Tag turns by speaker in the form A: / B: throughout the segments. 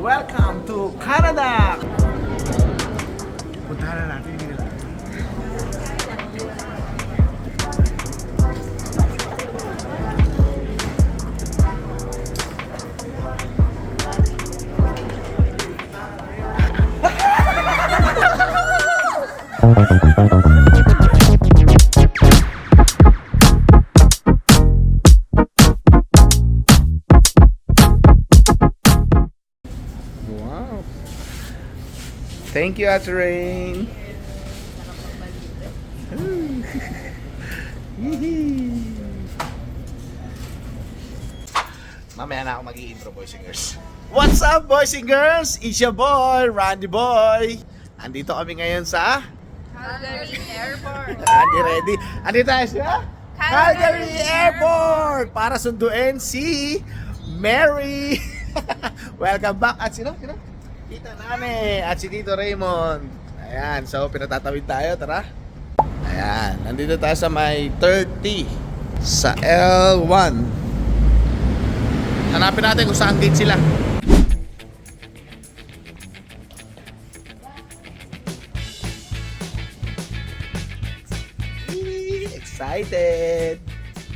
A: Welcome to Canada! Puntahan na natin yung nila. Wow! You, Ate Rain! Mamaya na ako mag intro boys and girls. What's up, boys and girls? It's your boy, Randy Boy. Andito kami ngayon sa
B: Calgary Airport.
A: Randy Ready. Andito tayo sa Calgary
B: Calgary
A: Airport para sunduin si Mary. Welcome back. At sino? Sino? Tita Nane at si Tito Raymond. Ayan, so pinatatawid tayo, tara. Ayan, nandito tayo sa may 30 sa L1. Hanapin natin kung saan gate sila. Excited!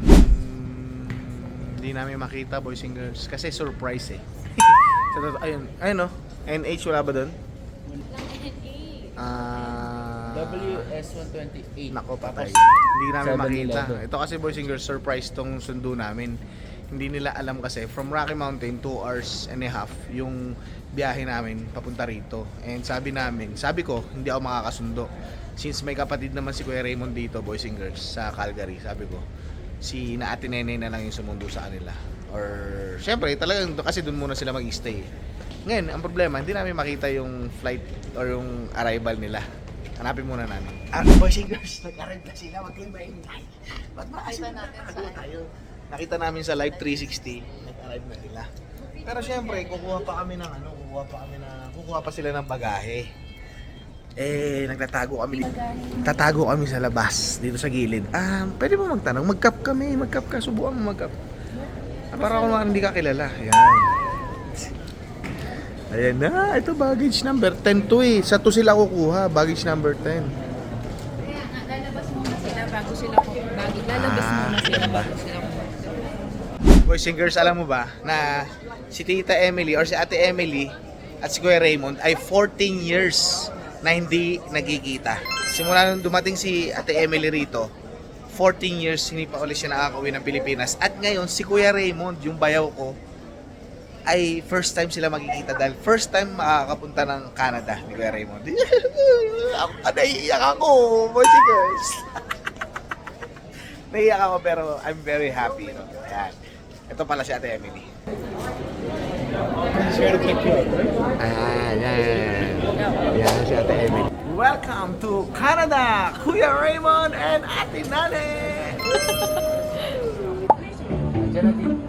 A: Mm, Hindi namin makita boys and girls kasi surprise eh. Totoo- ayun, ayun no. NH wala ba doon? Ah
C: WS128.
A: Nako patay. Hindi namin
C: 7-Eleven.
A: makita. Ito kasi boys and girls, surprise tong sundo namin. Hindi nila alam kasi from Rocky Mountain 2 hours and a half yung biyahe namin papunta rito. And sabi namin, sabi ko, hindi ako makakasundo. Since may kapatid naman si Kuya Raymond dito, boys and girls, sa Calgary, sabi ko, si na Ate Nene na lang yung sumundo sa kanila. Or, syempre, talagang kasi doon muna sila mag-stay. Ngayon, ang problema, hindi namin makita yung flight or yung arrival nila. Hanapin muna namin. Ah, boys and girls, nag-arrive na sila. Wag kayong maingay. Ba't ba kasi
B: natin sa-
A: tayo? Nakita namin sa Live 360, nag-arrive na sila. Pero syempre, kukuha pa kami ng ano, kukuha pa kami na, kukuha pa sila ng bagahe. Eh, nagtatago kami dito. Tatago kami sa labas, dito sa gilid. Ah, pwede mo magtanong, mag-cup kami, mag-cup ka, subukan mo mag-cup. Ah, para kung hindi ka kilala. Ayan. Ayan na, ito baggage number 10 to eh. Sa to sila kukuha, baggage number 10.
B: Kaya nga, lalabas muna sila bago sila. Bago, lalabas
A: Ah.
B: muna sila bago sila ko.
A: Boys and girls, alam mo ba na si Tita Emily or si Ate Emily at si Kuya Raymond ay 14 years na hindi nagkikita. Simula nung dumating si Ate Emily rito, 14 years hindi pa ulit siya nakakauwi ng Pilipinas. At ngayon, si Kuya Raymond, yung bayaw ko, ay first time sila magkikita dahil first time makakapunta ng Canada ni Kuya Raymond. ako, naiiyak ako, boys and girls. naiiyak ako pero I'm very happy. No? Ayan. Ito pala si Ate Emily. Ah, yan. Yan si Ate Emily. Welcome to Canada, Kuya Raymond and Ate Nane!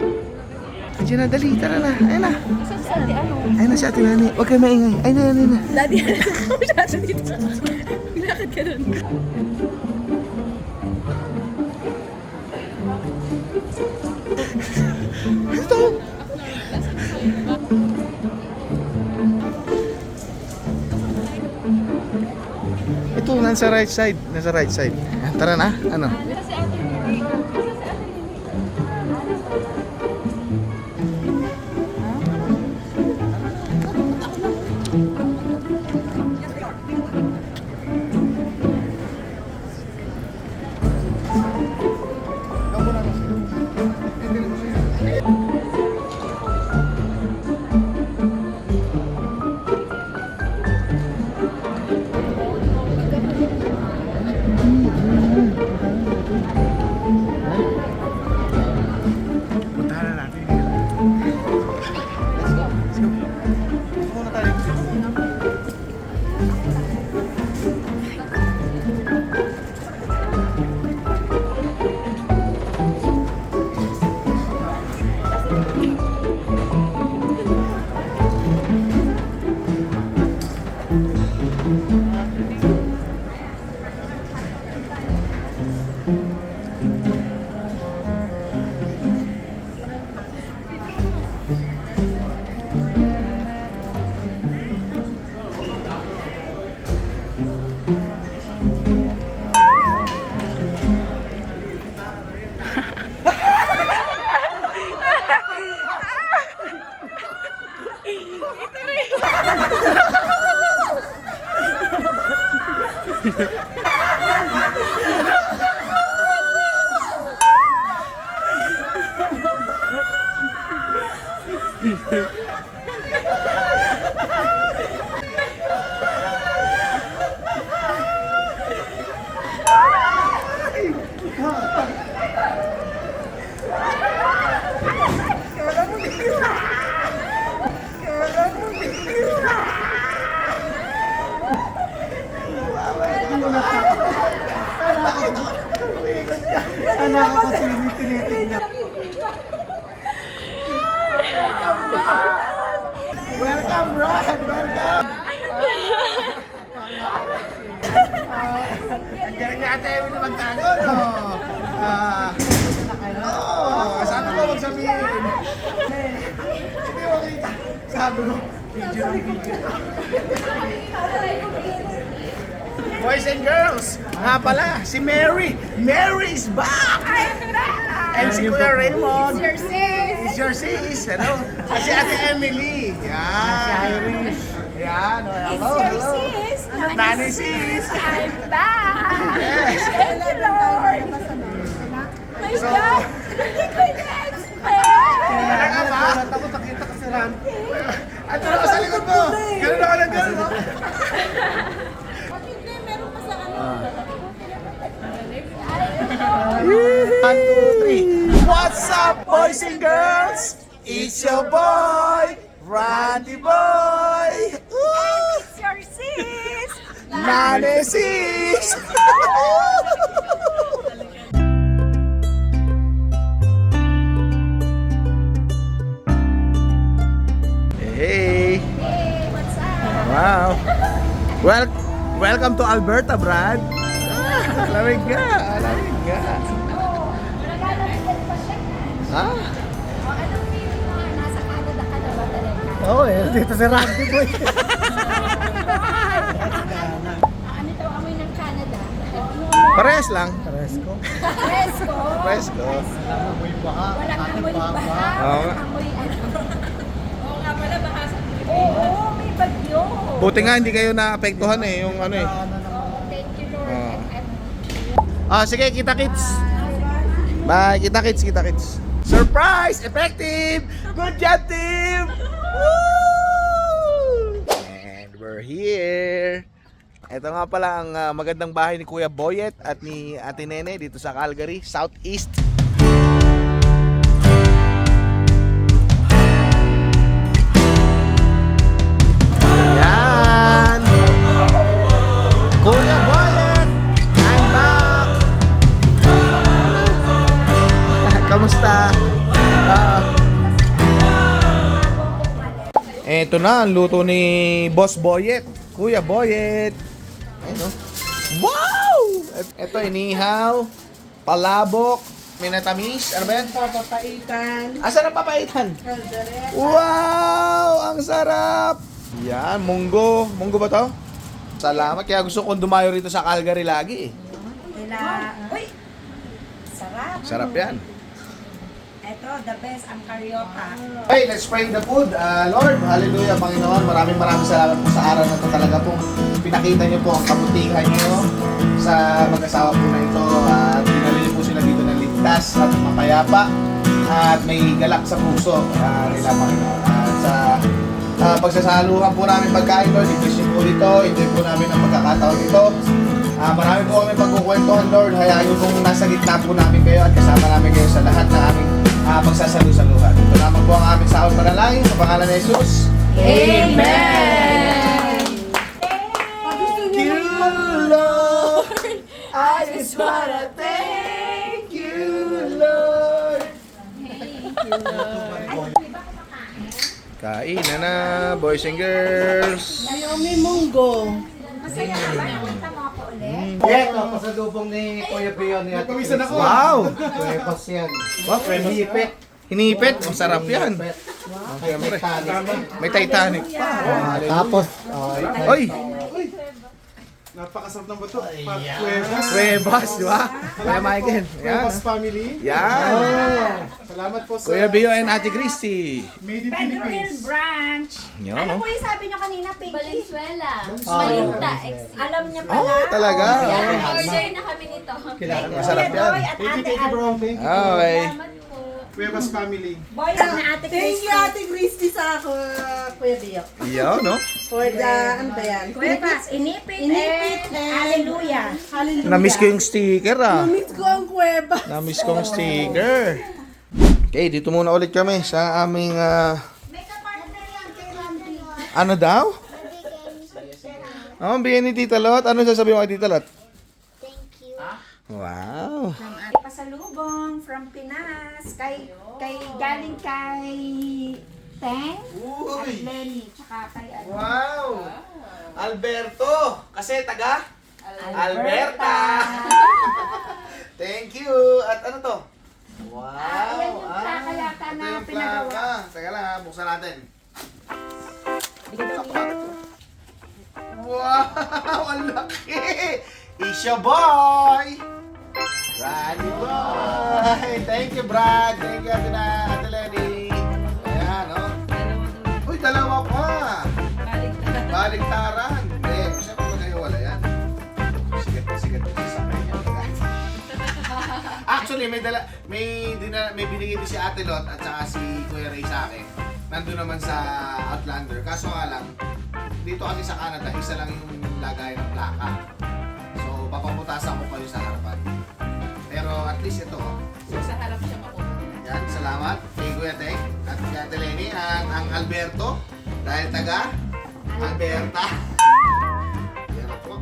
A: Andiyan na, dali, tara na. Ayun na. Ayun na si Ate Nane. Huwag kayo maingay. Ayun na, ayun na.
B: Daddy, masyado dito? Bilakad ka dun.
A: Ito. Ito, nasa right side. Nasa right side. Tara na. Ano? Welcome, Brad! Welcome! Andiyan nga tayo na magtago, no? Ah, oh, sabi ko huwag sabihin. Hindi mo kita. Sabi ko, video ng video. Boys and girls, nga pala, si Mary. Mary is back! And si Kuya Raymond.
B: Your sis!
A: It's your sis, ano? At si Ate Emily. Yan. Si Iris. Yan. oh, Hello, hello. Nanay sis.
B: I'm back!
A: Yes.
B: Thank you, Lord! My God! Hindi ko ina-expect!
A: Talaga ba?
D: Takot nakita ka si Ran.
A: At ano ka sa likod mo? Ganun ako ng ganun, no?
B: Hindi, meron pa sa ano.
A: One, two, three. What's up, boys and girls? It's your boy, Randy Boy. Woo!
B: It's your sis!
A: Nane sis! hey!
B: Hey, what's up?
A: Wow! Well, welcome to Alberta, Brad. Ah, Lamig ka, lamig ka. Ha?
B: Oh, anong feeling mo? Nasa Canada ka na ba talaga?
D: Oo eh, dito si Randy boy.
B: Ano daw amoy ng Canada?
A: Parehas lang.
D: Presko.
B: Fresco!
A: Presko.
D: Amoy baha.
B: Walang amoy baha,
A: Oo nga.
B: walang amoy ano. Oo nga pala, baka sa Oo, may bagyo.
A: Buti nga hindi kayo naapektuhan eh, yung ano eh.
B: Thank you, Lord. I'm-
A: Ah, sige, kita kits. Bye, kita kits, kita kits. Surprise! Effective! Good job, team! Woo! And we're here. Ito nga pala ang ah, magandang bahay ni Kuya Boyet at ni Ate Nene dito sa Calgary, Southeast. Yan! Kuya Boyet! Eto na, ang luto ni Boss Boyet. Kuya Boyet. Ayun oh. Wow! Eto, inihaw, palabok, minatamis. Ano ba yan?
D: Papapaitan.
A: Asa na papaitan? Wow! Ang sarap! Yan, munggo. Munggo ba to? Salamat. Kaya gusto kong dumayo rito sa Calgary lagi eh.
E: Nila, uy, sarap.
A: Sarap yan.
E: Ito, the best, ang karyota.
A: Hey, let's pray the food. Ah, Lord, hallelujah, Panginoon. Maraming maraming salamat po sa araw na ito talaga po. Pinakita niyo po ang kabutihan niyo sa mag-asawa po na ito. At dinali niyo po sila dito ng ligtas at mapayapa at may galak sa puso ah, nila, Panginoon. At sa ah, pagsasaluhan po namin pagkain, Lord, i-bless po dito. Enjoy po namin ang pagkakataon ito. Ah, marami po kami pagkukwentuhan, Lord. Hayaan niyo pong nasa gitna po namin kayo at kasama namin kayo sa lahat ng aming ah, pagsasalu-saluhan. Ito naman po ang aming sahod panalangin sa pangalan ni Jesus.
B: Amen!
A: Thank you, Lord. I just wanna thank you, Lord. Kain na na, boys and girls.
E: Naomi Munggo.
B: Masaya ka ba? Nakita mo ako ulit?
D: Ito, pasalubong ni Kuya Pion ni Ate
A: Pawisan ako. Wow!
D: Pas yan.
A: Wow, hinipit. Hinipit, ang sarap yan.
D: Siyempre.
A: May Titanic pa.
D: Tapos, oh,
A: Oy!
F: Napakasarap ng bato. Pa- Cuevas.
A: Cuevas, di ba? Kuya Michael.
F: Cuevas family.
A: Yan.
F: Salamat po sa
A: Kuya Bio and Ate Christy.
F: Made in
E: Pedro Hill
F: Philippines.
E: Branch. Ano
A: no?
E: po yung sabi nyo kanina, Pinky?
B: Valenzuela. Malinta.
E: Alam niya pala.
A: Oh, talaga?
B: Order na kami nito.
A: Masarap
E: Kuya
A: yan.
F: Thank you, thank you, bro. Thank you.
A: Okay.
B: Salamat.
F: Cuevas family.
E: Boy na Ate
G: Thank you,
E: Christy.
G: Ate Christy, sa ako, Kuya Bio.
A: Yan, no?
G: For the, ano ba yan?
E: Kuwebas, inipit,
G: Inipit
E: and
G: and-
E: hallelujah.
G: Hallelujah.
A: Namiss ko yung sticker, ah.
G: Namiss ko ang kuweba.
A: Namiss ko yung sticker. Okay, dito muna ulit kami sa aming, ah, ano daw? Oh, bigyan ni Tita Lot. Ano sasabihin mo kay Tita Lot? Wow.
E: Pasalubong from Pinas. Kay, kay, galing kay Teng at Lenny. Tsaka kay ano.
A: Wow! Alberto! Kasi taga? Alberta! Thank you! At ano to? Wow!
E: Ah, yan yung plaka yata
A: ito
E: na
A: yung
E: pinagawa.
A: plaka. Teka lang ha, buksan natin. Wow! Ang laki! Isha boy! Brady boy! Thank you, Brad! Thank you, Ate, Ate Lenny! Ayan, oh. Uy, dalawa pa! Baliktaran. Eh, siyempre magkahiwala yan. Sigat na sigat na sa kanya. Actually, may dala, may dina, may binigay din si Ate Lot at saka si Kuya Ray sa akin. Nandun naman sa Outlander. Kaso nga lang, dito kasi sa Canada, isa lang yung lagay ng plaka. So, papaputasan ko kayo sa harapan. Pero at least ito, oh.
B: So, sa harap siya mapunta.
A: Yan, salamat kay Kuya Tek at kay Ate Lenny, ang, ang Alberto, dahil taga Alberta. Yan po.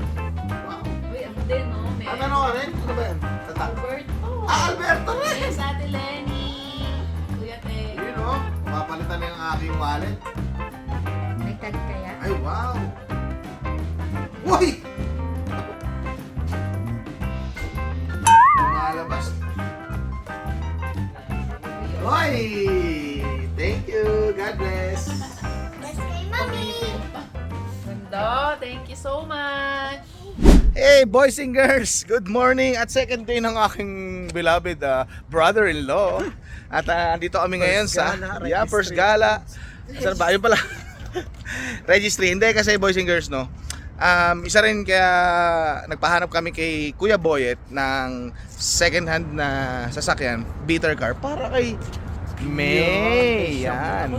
A: Wow.
B: Uy, ako din, no? May
A: Ano ano rin? Ano ba yan? Tatak.
B: Alberto.
A: Ah, Alberto rin!
B: Yes, Ate Lenny. Kuya Te.
A: Yun o, papalitan na yung aking wallet.
E: May tag kaya?
A: Ay, wow! Uy! Uy! Thank you! God bless!
H: Best kay Mami.
B: Ganda. Thank you so much.
A: Hey boys and girls, good morning at second day ng aking beloved uh, brother-in-law. At uh, andito kami ngayon sa yeah, first gala. Saan ba? Ayun pala. registry. Hindi kasi boys and girls no. Um, isa rin kaya nagpahanap kami kay Kuya Boyet ng second hand na sasakyan, beater car para kay May. Yan.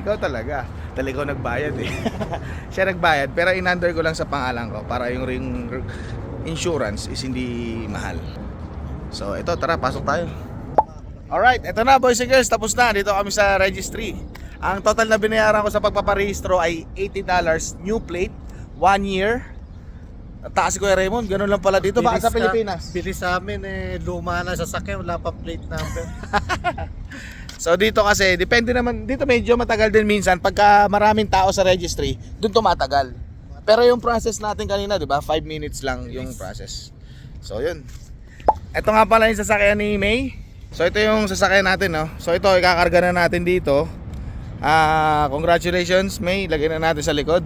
A: Ikaw talaga. Ikaw nagbayad eh. Siya nagbayad pero in-under ko lang sa pangalan ko para yung ring insurance is hindi mahal. So ito, tara, pasok tayo. Alright, ito na boys and girls, tapos na. Dito kami sa registry. Ang total na binayaran ko sa pagpaparehistro ay $80, new plate, 1 year. Taas si Kuya Raymond, ganun lang pala dito. Bakit sa Pilipinas?
D: Bilis sa amin eh, luma na sasakyan, wala pa plate number.
A: So dito kasi, depende naman, dito medyo matagal din minsan. Pagka maraming tao sa registry, doon tumatagal. Pero yung process natin kanina, di ba? 5 minutes lang yung process. So yun. Ito nga pala yung sasakyan ni May. So ito yung sasakyan natin, no? So ito, ikakarga na natin dito. Ah, congratulations May, lagay na natin sa likod.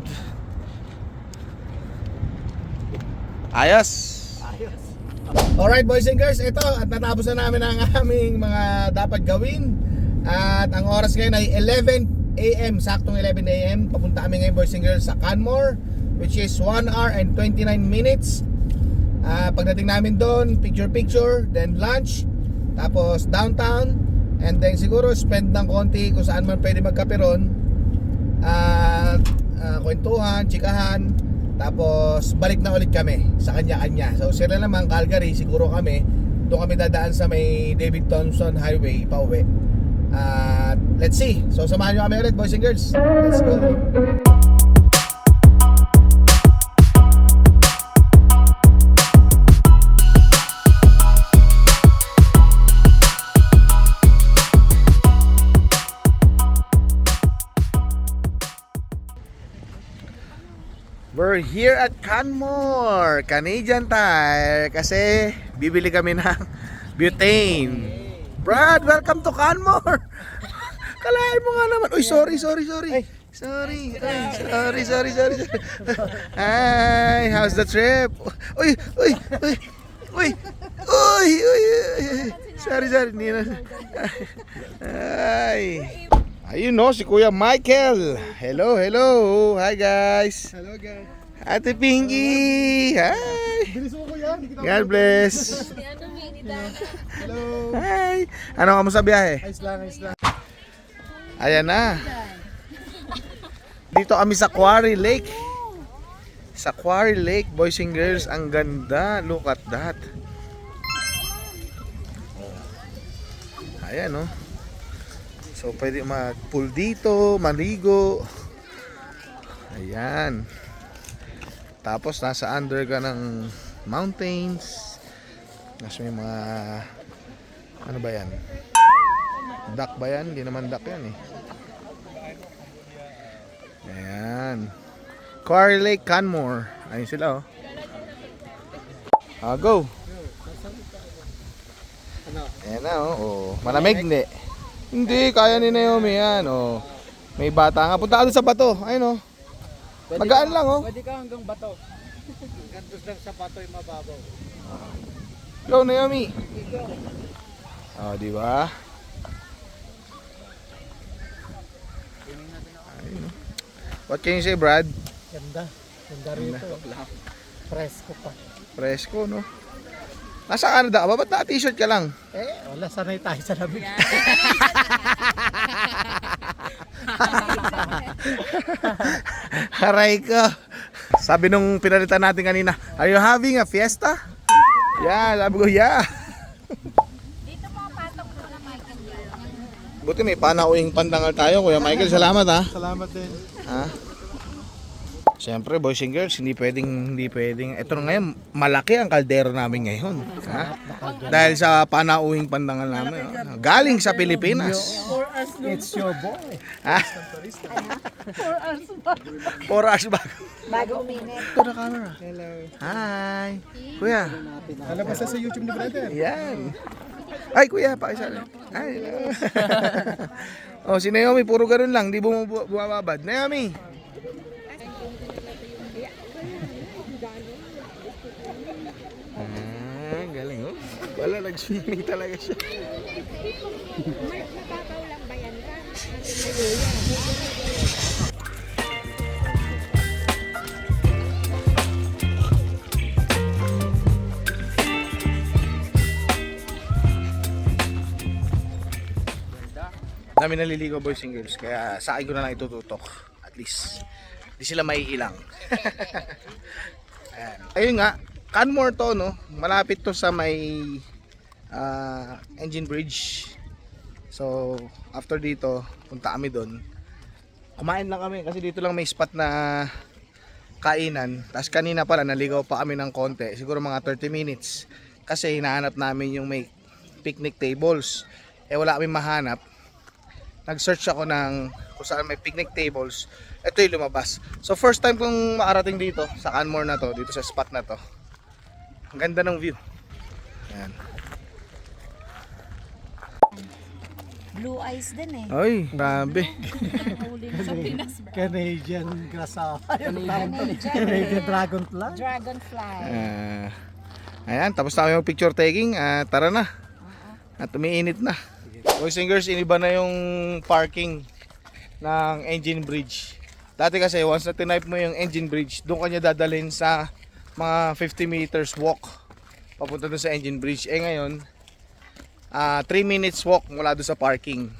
A: Ayos. Alright boys and girls, ito at natapos na namin ang aming mga dapat gawin. At ang oras ngayon ay 11 a.m. Saktong 11 a.m. Papunta kami ngayon boys and girls sa Canmore which is 1 hour and 29 minutes. Ah, pagdating namin doon, picture picture, then lunch, tapos downtown, and then siguro spend ng konti kung saan man pwede magkape ron. At ah, kwentuhan, chikahan, tapos balik na ulit kami sa kanya-kanya. So sila naman Calgary, siguro kami doon kami dadaan sa may David Thompson Highway pauwi. At let's see. So samahan nyo kami ulit boys and girls. Let's go. We're here at Canmore, Canadian Tire kasi bibili kami ng butane. Brad, welcome to Canmore. Kalahin mo nga naman. Uy, sorry, sorry, sorry. Sorry. Sorry, sorry. sorry. Hi, how's the trip? Uy, uy, uy. Uy. Uy, uy, uy. Sorry, sorry. Hindi na. Ay. Ayun no, si Kuya Michael. Hello, hello. Hi guys.
F: Hello guys.
A: Ate Pinky. Hi.
F: Bilis mo kuya.
A: God bless.
F: Hello.
A: Hi. Ano kamusta biyahe?
F: Ayos lang, ayos lang.
A: Ayan na. Dito kami sa Quarry Lake. Sa Quarry Lake, boys and girls, ang ganda. Look at that. Ayan, oh. So, pwede mag-pool dito, maligo. Ayan. Tapos, nasa under ka ng mountains. Tapos may mga, ano ba yan? Duck ba yan? Hindi naman duck yan eh. Ayan. Quarry Lake, Canmore. Ayun sila oh. Ah, go. Ayan na oh. oh. Malamig hindi. Hindi, kaya ni Naomi yan oh. May bata nga. Punta ka sa bato. Ayun oh. Magaan lang oh.
C: Pwede ka hanggang bato.
D: Gantos lang sa patoy mababaw.
A: Go Naomi. Oh, di ba? Oh. What can you say, Brad?
D: Ganda. Ganda rito. Presko pa.
A: Presko, no? Nasa Canada ka ba? Ba't naka-t-shirt ka lang?
D: Eh, wala sanay tayo sa lamig.
A: Haray ko. Sabi nung pinalitan natin kanina, Are you having a fiesta? Yeah, sabi ko, yeah.
B: Dito po, patok po na Michael.
A: Buti may panauing pandangal tayo, Kuya Michael. Salamat, ha.
F: Salamat din.
A: ha? Siyempre, boys and girls, hindi pwedeng, hindi pwedeng. Ito ngayon, malaki ang kaldero namin ngayon. Ha? Dahil sa panauing pandangal namin. oh. Galing sa Pilipinas.
D: It's your boy.
A: Ha? Four hours bago.
E: Bago uminit.
A: To the camera.
F: Hello.
A: Hi. Kuya.
F: Lalabas sa YouTube ni brother.
A: Yan. Ay, kuya, pakisali. Ay. oh, si Naomi, puro ganun lang. Di bumababad. Naomi. Ah, galing oh. Wala, nag-swimming talaga siya. Dami naliligo boys and girls. Kaya sa akin ko na lang itututok. At least, di sila maiilang. Ayan. Ayun nga, Canmore to no. Malapit to sa may ah, engine bridge. So, after dito, punta kami doon. Kumain lang kami kasi dito lang may spot na kainan. Tapos kanina pala naligaw pa kami ng konti. Siguro mga 30 minutes. Kasi hinahanap namin yung may picnic tables. Eh wala kami mahanap nag-search ako ng kung saan may picnic tables, ito yung lumabas. So first time kong makarating dito sa Canmore na to, dito sa spot na to. Ang ganda ng view. Ayan.
E: Blue eyes din eh.
A: Ay, grabe.
D: Canadian grasshopper.
E: Canadian
D: Canadian dragonfly.
E: dragonfly.
A: Ah, ayan, tapos na yung picture taking. Ah, tara na. At umiinit na. Boys and girls, iniba na yung parking ng engine bridge. Dati kasi once na tinype mo yung engine bridge, doon kanya dadalhin sa mga 50 meters walk papunta doon sa engine bridge. Eh ngayon, 3 minutes walk mula doon sa parking.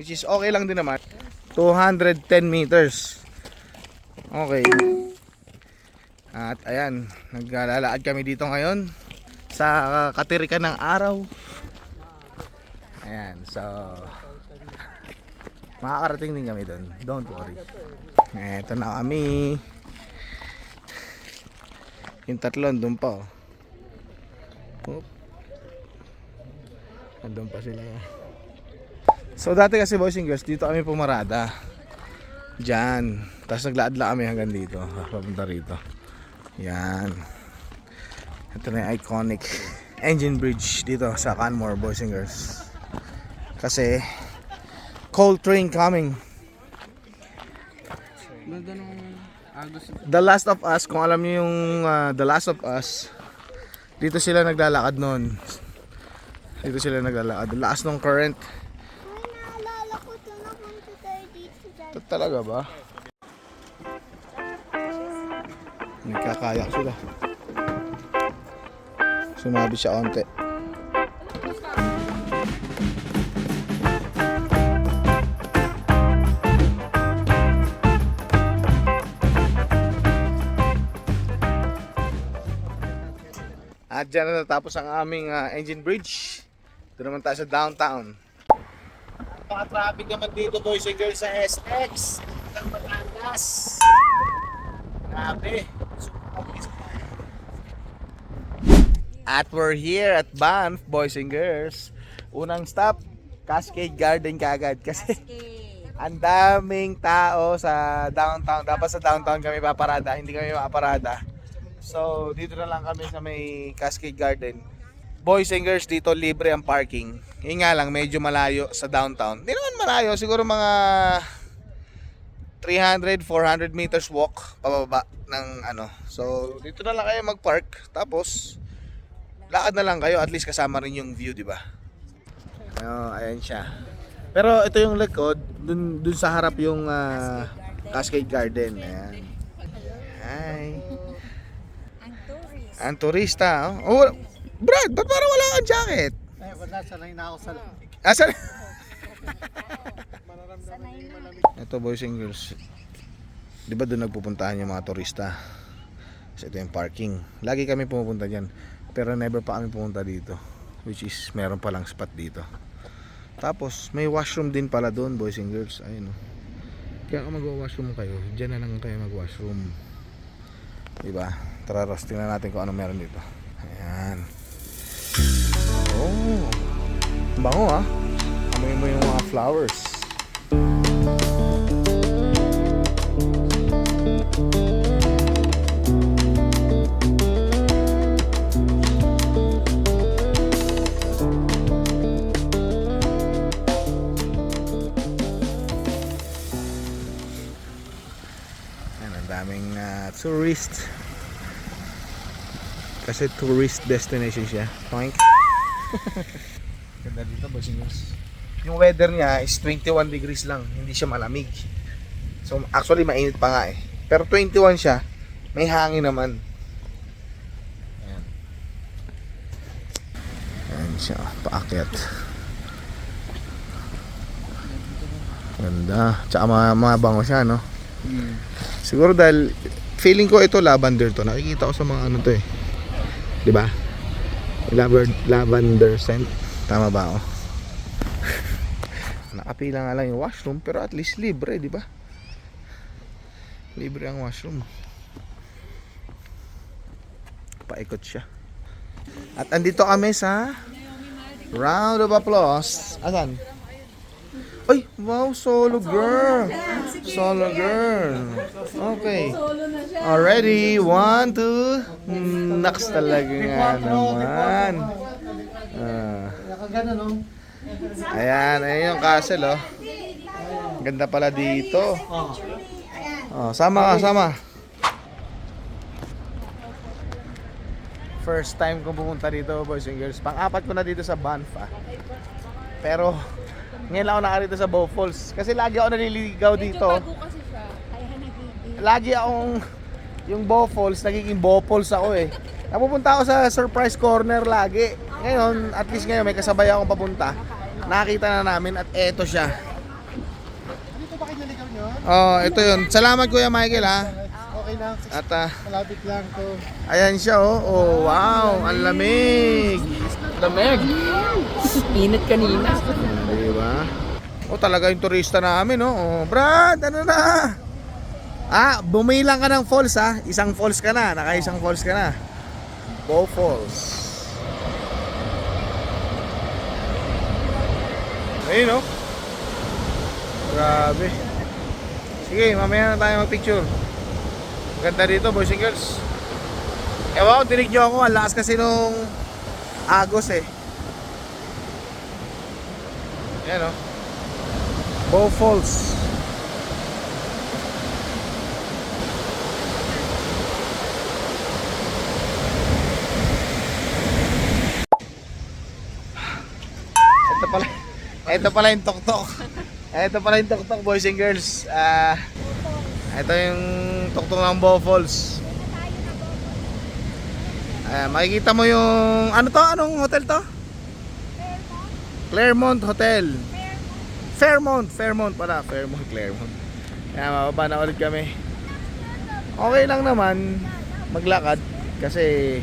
A: Which is okay lang din naman. 210 meters. Okay. At ayan, naglalakad kami dito ngayon sa katirikan ng araw. Ayan, so makakarating din kami doon. Don't worry. Eto na kami. Yung tatlo doon pa. Oh. Oop. Andun pa sila. So dati kasi boys and girls, dito kami pumarada. Diyan. Tapos naglaad-la kami hanggang dito. Papunta rito. Yan. Ito na yung iconic engine bridge dito sa Canmore boys and girls. Kasi cold train coming. The Last of Us, kung alam niyo yung ah, The Last of Us, dito sila naglalakad noon. Dito sila naglalakad. Lakas ng current.
H: Uy, naalala ko ito na punta tayo dito dati.
A: Ito talaga ba? Nagkakayak sila. Sumabi siya onte. At dyan na natapos ang aming ah, engine bridge. Ito naman tayo sa downtown. Napaka-traffic naman dito boys and girls sa SX. Ang Batangas. Grabe. At we're here at Banff, boys and girls. Unang stop, Cascade Garden kagad. Kasi ang daming tao sa downtown. Dapat sa downtown kami paparada, hindi kami maparada. So, dito na lang kami sa may Cascade Garden. Boys and girls, dito libre ang parking. Yun nga lang, medyo malayo sa downtown. Hindi naman malayo, siguro mga 300, 400 meters walk pababa ng ano. So, dito na lang kayo mag-park. Tapos, lakad na lang kayo. At least kasama rin yung view, di ba? Oh, ayan siya. Pero ito yung likod, dun, dun sa harap yung ah, Cascade Garden. Ayan. Hi. Ang turista. Oh, oh Brad, ba't parang wala kang jacket?
D: Eh, wala, sanay na ako sa...
A: Asan? Ito boys and girls. Di ba doon nagpupuntahan yung mga turista? Kasi ito yung parking. Lagi kami pumupunta dyan. Pero never pa kami pumunta dito. Which is meron palang spot dito. Tapos may washroom din pala doon boys and girls. Ayun o. Kaya kung mag-washroom kayo, dyan na lang kayo mag-washroom. Diba? Tara Ross, tingnan natin kung ano meron dito. Ayan. Oh. Bango ah. Amoy mo yung mga flowers. Ayan, ang ah, tourist. Kasi tourist destination siya. Toink. Ganda dito, girls. Yung weather niya is 21 degrees lang, hindi siya malamig. So actually mainit pa nga eh. Pero 21 siya, may hangin naman. Ayan. Ayan siya, paakyat. Ganda. Tsaka ma- mabango siya, no? Siguro dahil feeling ko ito lavender to. Nakikita ko sa mga ano to eh. 'Di ba? Lavender, lavender scent. Tama ba ako? Nakapila nga lang yung washroom pero at least libre, di ba? Libre ang washroom. Paikot siya. At andito kami sa round of applause. Asan? Ay, wow, solo girl. Solo girl. Okay. Already, one, two. Naks talaga nga naman. Ah. Ayan, ayan yung castle, oh. Ganda pala dito. Oh, sama ka, sama. First time kong pumunta dito, boys and girls. Pang-apat ko na dito sa Banff, ah. Pero, ngayon lang ako nakarito sa Bow Falls. Kasi lagi ako naliligaw dito.
B: Bago kasi siya.
A: Lagi akong, yung Bow Falls, nagiging Bow Falls ako eh. Napupunta ako sa Surprise Corner lagi. Ngayon, at least ngayon, may kasabay akong papunta. Nakita na namin at eto siya.
F: Dito ba kayo naligaw nyo?
A: Oh, ito yun. Salamat Kuya Michael ha.
F: Okay lang.
A: At ah,
F: Malapit lang to.
A: ayan siya oh. Oh, wow. Ang lamig. Lamig.
B: Init kanina.
A: Di ba? Oh, talaga yung turista namin, no? Oh, Brad, ano na? Ah, bumilang ka ng falls, ha? Isang falls ka na. Naka-isang falls ka na. Bow Falls. Ayun, no? Grabe. Sige, mamaya na tayo mag-picture. Maganda dito boys and girls. Ewan ko, tinig nyo ako. Ang lakas kasi nung Agos eh. Yan o. Oh. Bow Falls. Ito pala. Ito pala yung tuktok. Ito pala yung tuktok boys and girls. Ah, uh, ito yung tuktok ng Falls. Ah, makikita mo yung ano to? Anong hotel to? Claremont Hotel. Fairmont, Fairmont pala, Fairmont, Claremont. Kaya mababa na ulit kami. Okay lang naman maglakad kasi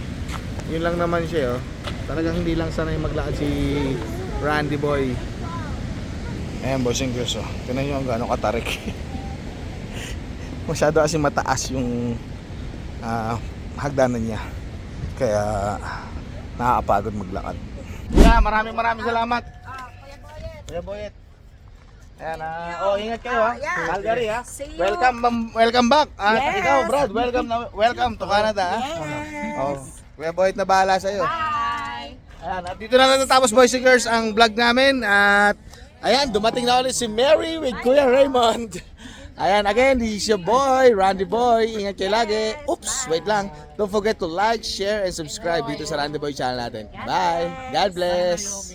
A: yun lang naman siya oh. Talagang hindi lang sanay maglakad si Randy Boy. Ayan boys and girls oh. Tingnan nyo ang gano'ng katarik. Masyado kasi mataas yung ah, hagdanan niya. Kaya nakakapagod maglakad. Kuya, maraming maraming salamat. Kuya Boyet. Ayan, ah, oh, ingat kayo ha. Calgary ha. Welcome, ma'am- welcome back. At ikaw, Brad, welcome na, welcome to Canada ha. Oh, Kuya Boyet na bahala sa iyo. Bye. Ayan, at dito na natatapos boys and girls ang vlog namin at ayan, dumating na ulit si Mary with Kuya Raymond. Ayan, again, this is your boy, Randy Boy. Ingat kayo lagi. Oops, wait lang. Don't forget to like, share, and subscribe dito sa Randy Boy channel natin. Bye. God bless.